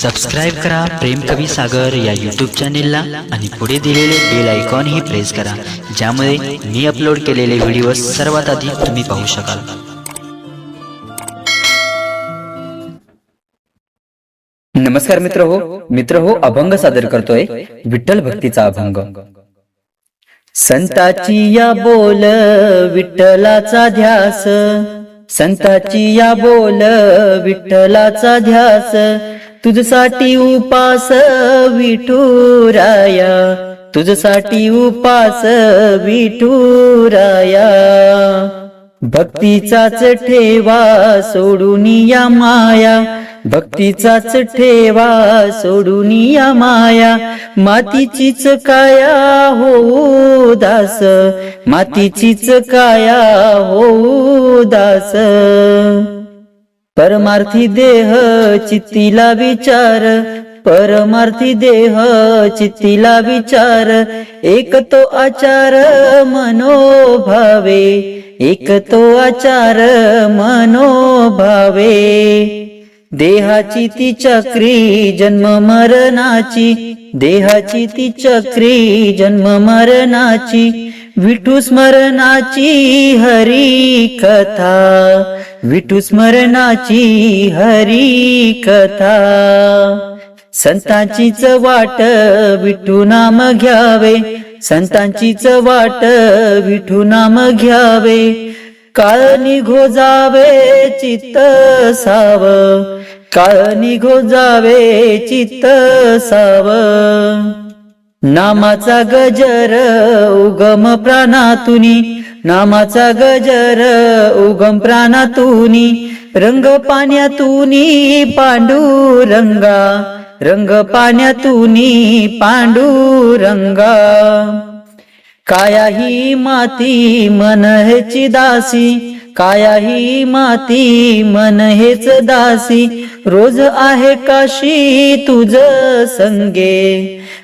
Subscribe करा प्रेम कवी सागर या यूट्यूब चॅनेलला आणि पुढे दिलेले बेल आयकॉनही प्रेस करा ज्यामुळे मी अपलोड केलेले व्हिडिओ सर्वात आधी तुम्ही पाहू शकाल. नमस्कार मित्र हो मित्र हो अभंग सादर करतोय विठ्ठल भक्तीचा अभंग. संताची या बोल विठ्ठलाचा ध्यास. संताची या बोल विठ्ठलाचा ध्यास. तुझसाठी उपास विठुराया. तुझसाठी उपास विठुराया. भक्तीचाच ठेवा सोडून या माया. भक्तीचाच ठेवा सोडून या माया. मातीचीच काया हो दास. मातीचीच काया हो दास. परमार्थी देह चित्तीला विचार परमार्थी देह चित्तीला विचार. एक तो आचार मनोभावे एक तो आचार मनोभावे. देहाची ती चक्री जन्म मरणाची देहाची ती चक्री जन्म मरणाची. विठू स्मरणाची हरी कथा. विठू स्मरणाची हरी कथा. संतांचीच वाट विठू नाम घ्यावे. संतांचीच वाट विठू नाम घ्यावे. काळ निघो जावे चित्त साव. काळ निघो जावे चित्त साव. नामाचा गजर उगम प्राणातुनी नामाचा गजर उगम प्राणातुनी रंग पाण्यातुनी पांडुरंगा रंग पाण्यातुनी पांडुरंगा काया ही माती मन हेची दासी काया ही माती मन हेच दासी. रोज आहे काशी तुझ संगे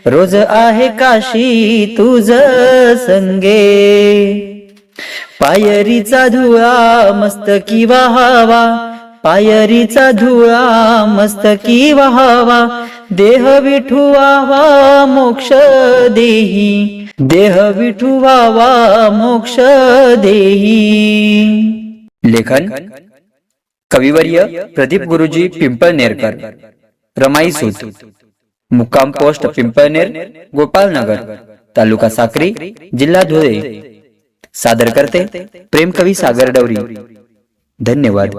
रोज आहे काशी तुझ संगे. पायरीचा धुळा मस्तकी वाहावा पायरीचा धुळा मस्तकी वाहावा देह विठू मोक्ष देही. देह विठू वावा मोक्ष देही. लेखन कविवर्य प्रदीप गुरुजी पिंपळनेरकर रमाई सूत मुक्काम पोस्ट पिंपळनेर गोपालनगर तालुका साक्री जिल्हा धुळे. सादर करते प्रेम कवी सागर डवरी. धन्यवाद.